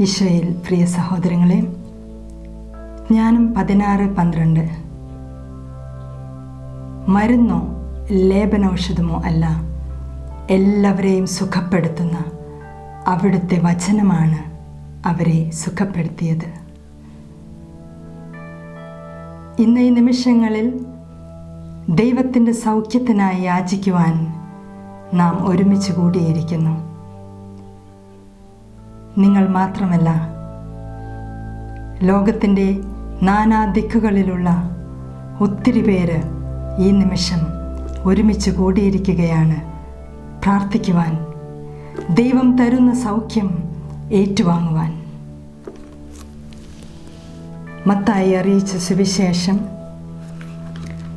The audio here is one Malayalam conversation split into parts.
ഈശോയിൽ പ്രിയ സഹോദരങ്ങളെ ഞാനും പതിനാറ് പന്ത്രണ്ട്. മരുന്നോ ലേപനൌഷധമോ അല്ല എല്ലാവരെയും സുഖപ്പെടുത്തുന്ന അവിടുത്തെ വചനമാണ് അവരെ സുഖപ്പെടുത്തിയത്. ഇന്ന് ഈ നിമിഷങ്ങളിൽ ദൈവത്തിന്റെ സൗഖ്യത്തിനായി യാചിക്കുവാൻ നാം ഒരുമിച്ച് കൂടിയിരിക്കുന്നു. നിങ്ങൾ മാത്രമല്ല. ലോകത്തിന്റെ നാനാ ദിക്കുകളിലുള്ള ഒത്തിരി പേര് ഈ നിമിഷം ഒരുമിച്ച് കൂടിയിരിക്കുകയാണ്. പ്രാർത്ഥിക്കുവാൻ ദൈവം തരുന്ന സൗഖ്യം ഏറ്റുവാങ്ങുവാൻ. മത്തായി അറിയിച്ച സുവിശേഷം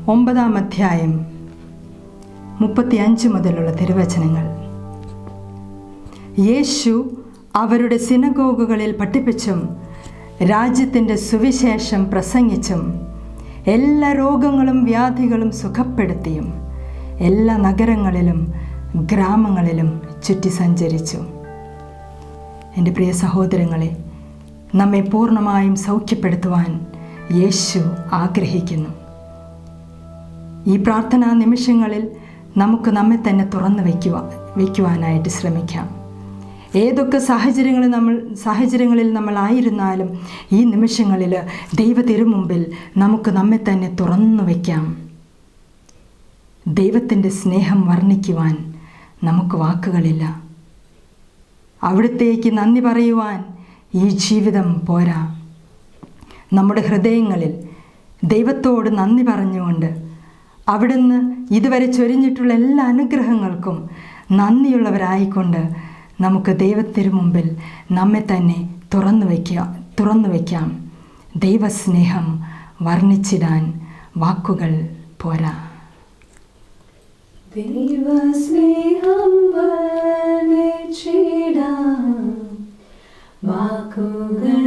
ഒമ്പതാം അധ്യായം മുപ്പത്തിയഞ്ച് മുതലുള്ള തിരുവചനങ്ങൾ. യേശു അവരുടെ സിനഗോഗുകളിൽ പഠിപ്പിച്ചും രാജ്യത്തിന്റെ സുവിശേഷം പ്രസംഗിച്ചും എല്ലാ രോഗങ്ങളും വ്യാധികളും സുഖപ്പെടുത്തിയും എല്ലാ നഗരങ്ങളിലും ഗ്രാമങ്ങളിലും ചുറ്റി സഞ്ചരിച്ചു എന്റെ പ്രിയ സഹോദരങ്ങളെ നമ്മെ പൂർണമായും സൗഖ്യപ്പെടുത്തുവാൻ യേശു ആഗ്രഹിക്കുന്നു. ഈ പ്രാർത്ഥനാ നിമിഷങ്ങളിൽ നമുക്ക് നമ്മെ തന്നെ തുറന്നു വയ്ക്കുവാൻ വയ്ക്കുവാനായിട്ട് ശ്രമിക്കാം. ഏതൊക്കെ സാഹചര്യങ്ങളിൽ നമ്മൾ സാഹചര്യങ്ങളിൽ നമ്മളായിരുന്നാലും ഈ നിമിഷങ്ങളിൽ ദൈവത്തിരുമുമ്പിൽ നമുക്ക് നമ്മെ തന്നെ തുറന്നു വയ്ക്കാം ദൈവത്തിന്റെ സ്നേഹം വർണിക്കുവാൻ നമുക്ക് വാക്കുകളില്ല. അവിടുത്തേക്ക് നന്ദി പറയുവാൻ ഈ ജീവിതം പോരാ. നമ്മുടെ ഹൃദയങ്ങളിൽ ദൈവത്തോട് നന്ദി പറഞ്ഞുകൊണ്ട് അവിടുന്ന് ഇതുവരെ ചൊരിഞ്ഞിട്ടുള്ള എല്ലാ അനുഗ്രഹങ്ങൾക്കും നന്ദിയുള്ളവരായിക്കൊണ്ട് നമുക്ക് ദൈവത്തിനു മുമ്പിൽ നമ്മെ തന്നെ തുറന്നു വയ്ക്കുക തുറന്നു വയ്ക്കാം. ദൈവസ്നേഹം വർണിച്ചിടാൻ വാക്കുകൾ പോരാ. ദൈവസ്നേഹം വാക്കുകൾ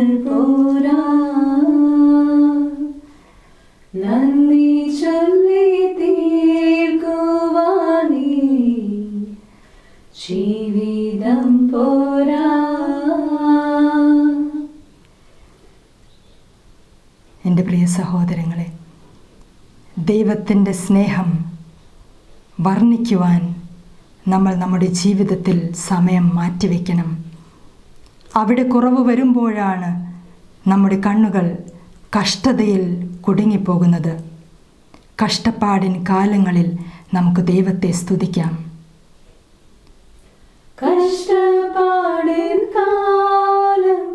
സഹോദരങ്ങളെ ദൈവത്തിന്റെ സ്നേഹം വർണിക്കുവാൻ നമ്മൾ നമ്മുടെ ജീവിതത്തിൽ സമയം മാറ്റിവെക്കണം. അവിടെ കുറവ് വരുമ്പോഴാണ് നമ്മുടെ കണ്ണുകൾ കഷ്ടതയിൽ കുടുങ്ങിപ്പോകുന്നത്. കഷ്ടപ്പാടിൻ കാലങ്ങളിൽ നമുക്ക് ദൈവത്തെ സ്തുതിക്കാം. കഷ്ടപ്പാടിൻ കാലങ്ങളിൽ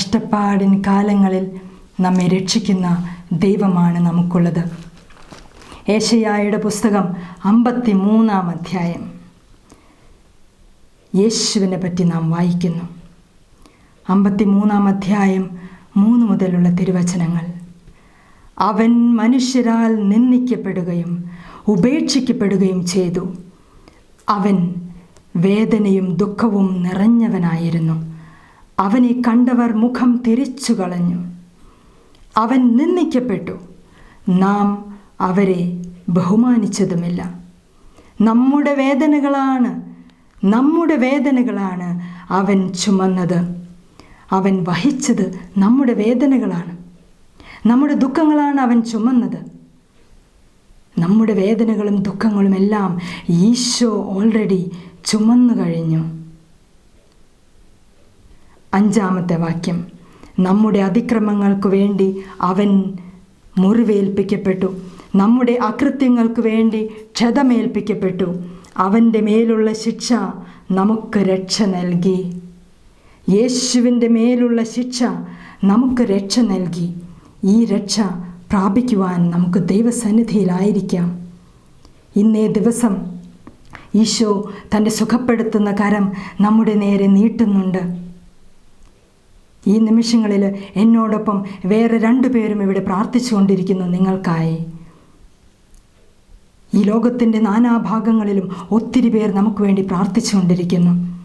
കഷ്ടപ്പാടിൻ കാലങ്ങളിൽ നമ്മെ രക്ഷിക്കുന്ന ദൈവമാണ് നമുക്കുള്ളത്. ഏഷയായുടെ പുസ്തകം അമ്പത്തി മൂന്നാം അധ്യായം. യേശുവിനെ പറ്റി നാം വായിക്കുന്നു. അമ്പത്തി മൂന്നാം അധ്യായം മൂന്ന് മുതലുള്ള തിരുവചനങ്ങൾ. അവൻ മനുഷ്യരാൽ നിന്ദിക്കപ്പെടുകയും ഉപേക്ഷിക്കപ്പെടുകയും ചെയ്തു. അവൻ വേദനയും ദുഃഖവും നിറഞ്ഞവനായിരുന്നു. അവനെ കണ്ടവർ മുഖം തിരിച്ചു കളഞ്ഞു. അവൻ നിന്ദിക്കപ്പെട്ടു. നാം അവരെ ബഹുമാനിച്ചതുമില്ല. നമ്മുടെ വേദനകളാണ് നമ്മുടെ വേദനകളാണ് അവൻ ചുമന്നത്. അവൻ വഹിച്ചത് നമ്മുടെ വേദനകളാണ്. നമ്മുടെ ദുഃഖങ്ങളാണ് അവൻ ചുമന്നത്. നമ്മുടെ വേദനകളും ദുഃഖങ്ങളും എല്ലാം ഈശോ ഓൾറെഡി ചുമന്നു കഴിഞ്ഞു. അഞ്ചാമത്തെ വാക്യം. നമ്മുടെ അതിക്രമങ്ങൾക്ക് വേണ്ടി അവൻ മുറിവേൽപ്പിക്കപ്പെട്ടു. നമ്മുടെ അകൃത്യങ്ങൾക്ക് വേണ്ടി ക്ഷതമേൽപ്പിക്കപ്പെട്ടു. അവന്റെ മേലുള്ള ശിക്ഷ നമുക്ക് രക്ഷ നൽകി. യേശുവിന്റെ മേലുള്ള ശിക്ഷ നമുക്ക് രക്ഷ നൽകി. ഈ രക്ഷ പ്രാപിക്കുവാൻ നമുക്ക് ദൈവസന്നിധിയിലായിരിക്കാം. ഇന്നേ ദിവസം ഈശോ തന്റെ സുഖപ്പെടുത്തുന്ന കരം നമ്മുടെ നേരെ നീട്ടുന്നുണ്ട്. ഈ നിമിഷങ്ങളിൽ എന്നോടൊപ്പം വേറെ രണ്ടു പേരും ഇവിടെ പ്രാർത്ഥിച്ചുകൊണ്ടിരിക്കുന്നു നിങ്ങൾക്കായി. ഈ ലോകത്തിന്റെ നാനാഭാഗങ്ങളിലും ഒത്തിരി പേർ നമുക്ക് വേണ്ടി പ്രാർത്ഥിച്ചുകൊണ്ടിരിക്കുന്നു.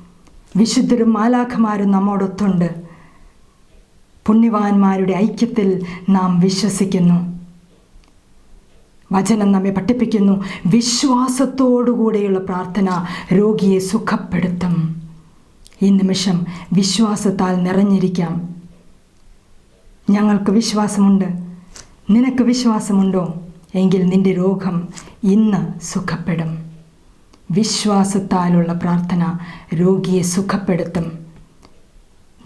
വിശുദ്ധരും മാലാഖമാരും നമ്മോടൊത്തുണ്ട്. പുണ്യവാന്മാരുടെ ഐക്യത്തിൽ നാം വിശ്വസിക്കുന്നു. വചനം നമ്മെ പഠിപ്പിക്കുന്നു. വിശ്വാസത്തോടുകൂടെയുള്ള പ്രാർത്ഥന രോഗിയെ സുഖപ്പെടുത്തും. ഈ നിമിഷം വിശ്വാസത്താൽ നിറഞ്ഞിരിക്കാം. ഞങ്ങൾക്ക് വിശ്വാസമുണ്ട്. നിനക്ക് വിശ്വാസമുണ്ടോ? എങ്കിൽ നിന്റെ രോഗം ഇന്ന് സുഖപ്പെടും. വിശ്വാസത്താലുള്ള പ്രാർത്ഥന രോഗിയെ സുഖപ്പെടുത്തും.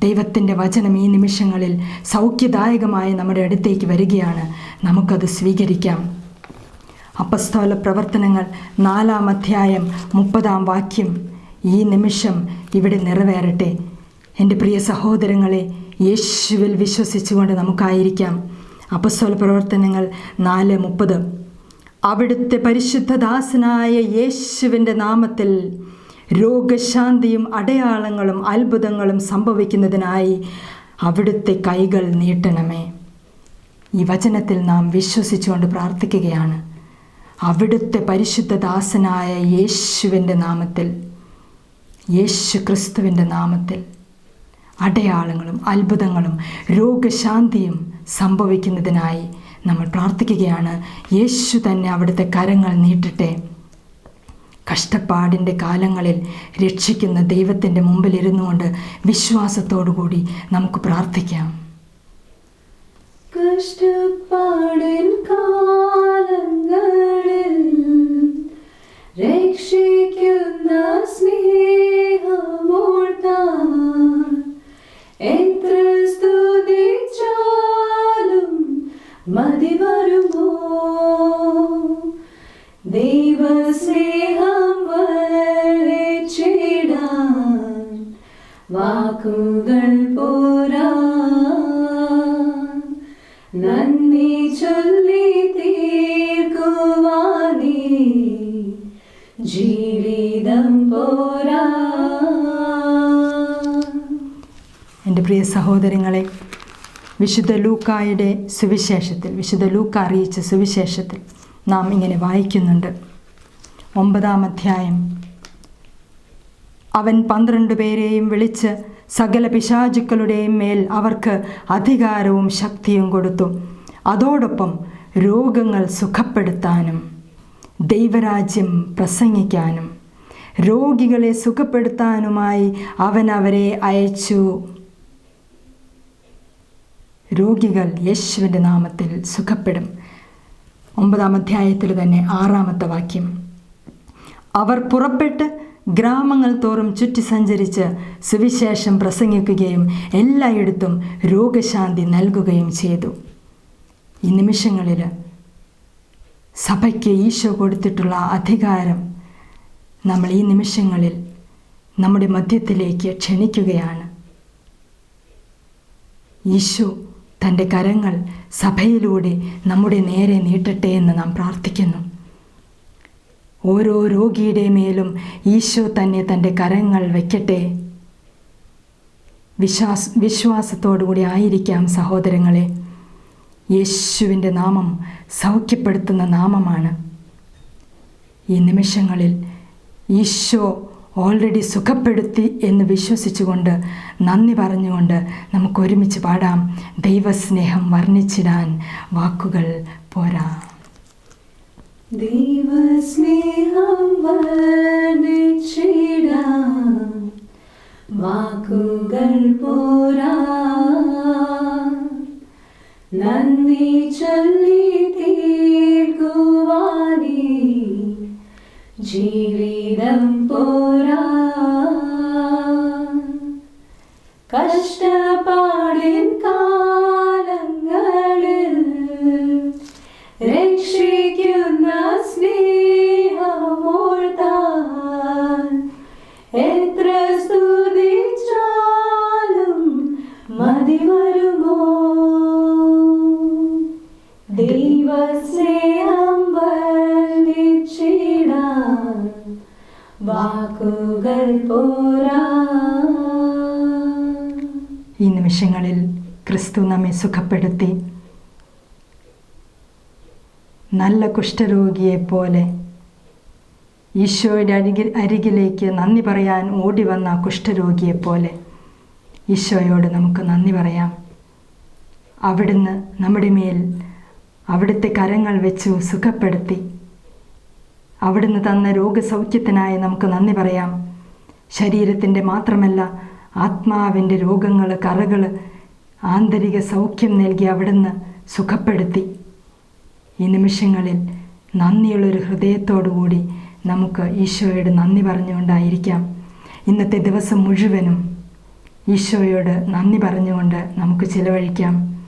ദൈവത്തിന്റെ വചനം ഈ നിമിഷങ്ങളിൽ സൗഖ്യദായകമായി നമ്മുടെ അടുത്തേക്ക് വരികയാണ്. നമുക്കത് സ്വീകരിക്കാം. അപ്പസ്തോല പ്രവർത്തനങ്ങൾ നാലാം അധ്യായം മുപ്പതാം വാക്യം. ഈ നിമിഷം ഇവിടെ നിറവേറട്ടെ. എന്റെ പ്രിയ സഹോദരങ്ങളെ യേശുവിൽ വിശ്വസിച്ചുകൊണ്ട് നമുക്കായിരിക്കാം അപസ്വല പ്രവർത്തനങ്ങൾ നാല് മുപ്പത്. അവിടുത്തെ പരിശുദ്ധദാസനായ യേശുവിന്റെ നാമത്തിൽ രോഗശാന്തിയും അടയാളങ്ങളും അത്ഭുതങ്ങളും സംഭവിക്കുന്നതിനായി അവിടുത്തെ കൈകൾ നീട്ടണമേ. ഈ വചനത്തിൽ നാം വിശ്വസിച്ചുകൊണ്ട് പ്രാർത്ഥിക്കുകയാണ്. അവിടുത്തെ പരിശുദ്ധദാസനായ യേശുവിന്റെ നാമത്തിൽ. യേശു ക്രിസ്തുവിന്റെ നാമത്തിൽ അടയാളങ്ങളും അത്ഭുതങ്ങളും രോഗശാന്തിയും സംഭവിക്കുന്നതിനായി നമ്മൾ പ്രാർത്ഥിക്കുകയാണ്. യേശു തന്നെ അവിടുത്തെ കരങ്ങൾ നീട്ടിട്ടെ കഷ്ടപ്പാടിന്റെ കാലങ്ങളിൽ രക്ഷിക്കുന്ന ദൈവത്തിന്റെ മുമ്പിൽ ഇരുന്നു കൊണ്ട് വിശ്വാസത്തോടു കൂടി നമുക്ക് പ്രാർത്ഥിക്കാം. കഷ്ടപ്പാടിൻ കാലങ്ങളിൽ രക്ഷിക്കുന്ന സ്നേഹമോർത്താൻ നന്ദി ചൊല്ലി തീർക്കുവാനേ. ജീവിതം പോരാ. എന്റെ പ്രിയ സഹോദരങ്ങളെ വിശുദ്ധ ലൂക്കായുടെ സുവിശേഷത്തിൽ വിശുദ്ധ ലൂക്ക അറിയിച്ച സുവിശേഷത്തിൽ നാം ഇങ്ങനെ വായിക്കുന്നുണ്ട്. ഒമ്പതാം അധ്യായം. അവൻ പന്ത്രണ്ട് പേരെയും വിളിച്ച് സകല പിശാചുക്കളുടെയും മേൽ അവർക്ക് അധികാരവും ശക്തിയും കൊടുത്തു. അതോടൊപ്പം രോഗങ്ങൾ സുഖപ്പെടുത്താനും ദൈവരാജ്യം പ്രസംഗിക്കാനും രോഗികളെ സുഖപ്പെടുത്താനുമായി അവൻ അവരെ അയച്ചു. രോഗികൾ യേശുവിന്റെ നാമത്തിൽ സുഖപ്പെടും. ഒമ്പതാം അധ്യായത്തിൽ തന്നെ ആറാമത്തെ വാക്യം. അവർ പുറപ്പെട്ട് ഗ്രാമങ്ങൾ തോറും ചുറ്റി സഞ്ചരിച്ച് സുവിശേഷം പ്രസംഗിക്കുകയും എല്ലായിടത്തും രോഗശാന്തി നൽകുകയും ചെയ്തു. ഈ നിമിഷങ്ങളിൽ സഭയ്ക്ക് ഈശോ കൊടുത്തിട്ടുള്ള അധികാരം നമ്മൾ ഈ നിമിഷങ്ങളിൽ നമ്മുടെ മധ്യത്തിലേക്ക് ക്ഷണിക്കുകയാണ്. ഈശോ തന്റെ കരങ്ങൾ സഭയിലൂടെ നമ്മുടെ നേരെ നീട്ടട്ടെ എന്ന് നാം പ്രാർത്ഥിക്കുന്നു. ഓരോ രോഗിയുടെ മേലും ഈശോ തന്നെ തന്റെ കരങ്ങൾ വയ്ക്കട്ടെ വിശ്വാസ വിശ്വാസത്തോടുകൂടി ആയിരിക്കാം സഹോദരങ്ങളെ. യേശുവിന്റെ നാമം സൗഖ്യപ്പെടുത്തുന്ന നാമമാണ്. ഈ നിമിഷങ്ങളിൽ ഈശോ ഓൾറെഡി സുഖപ്പെടുത്തി എന്ന് വിശ്വസിച്ചുകൊണ്ട് നന്ദി പറഞ്ഞുകൊണ്ട് നമുക്ക് ഒരുമിച്ച് പാടാം. ദൈവസ്നേഹം വർണിച്ചിടാൻ വാക്കുകൾ പോരാ. ദൈവസ്നേഹം വർണിച്ചിടാൻ വാക്കുകൾ പോരാ. നന്ദി ചൊല്ലി തീർക്കുവാനേ ജീവിതം പോരാ. കഷ്ടപ്പാടിൻ കാലങ്ങളിൽ ഈ നിമിഷങ്ങളിൽ ക്രിസ്തു നമ്മെ സുഖപ്പെടുത്തി. നല്ല കുഷ്ഠരോഗിയെ പോലെ ഈശോയുടെ അരികിൽ അരികിലേക്ക് നന്ദി പറയാൻ ഓടി വന്ന കുഷ്ഠരോഗിയെ കുഷ്ഠരോഗിയെപ്പോലെ ഈശോയോട് നമുക്ക് നന്ദി പറയാം. അവിടുന്ന് നമ്മുടെ മേൽ അവിടുത്തെ കരങ്ങൾ വെച്ചു സുഖപ്പെടുത്തി. അവിടുന്ന് തന്ന രോഗസൗഖ്യത്തിനായി നമുക്ക് നന്ദി പറയാം. ശരീരത്തിന്റെ മാത്രമല്ല ആത്മാവിന്റെ രോഗങ്ങൾ കറകൾ ആന്തരിക സൗഖ്യം നൽകി അവിടുന്ന് സുഖപ്പെടുത്തി. ഈ നിമിഷങ്ങളിൽ നന്ദിയുള്ളൊരു ഹൃദയത്തോടുകൂടി നമുക്ക് ഈശോയോട് നന്ദി പറഞ്ഞുകൊണ്ടായിരിക്കാം. ഇന്നത്തെ ദിവസം മുഴുവനും ഈശോയോട് നന്ദി പറഞ്ഞുകൊണ്ട് നമുക്ക് ചിലവഴിക്കാം.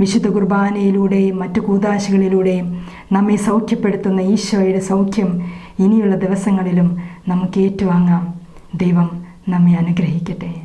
വിശുദ്ധ കുർബാനയിലൂടെയും മറ്റു കൂതാശകളിലൂടെയും നമ്മെ സൗഖ്യപ്പെടുത്തുന്ന ഈശോയുടെ സൗഖ്യം ഇനിയുള്ള ദിവസങ്ങളിലും നമുക്ക് ഏറ്റുവാങ്ങാം. ദൈവം നമ്മെ അനുഗ്രഹിക്കട്ടെ.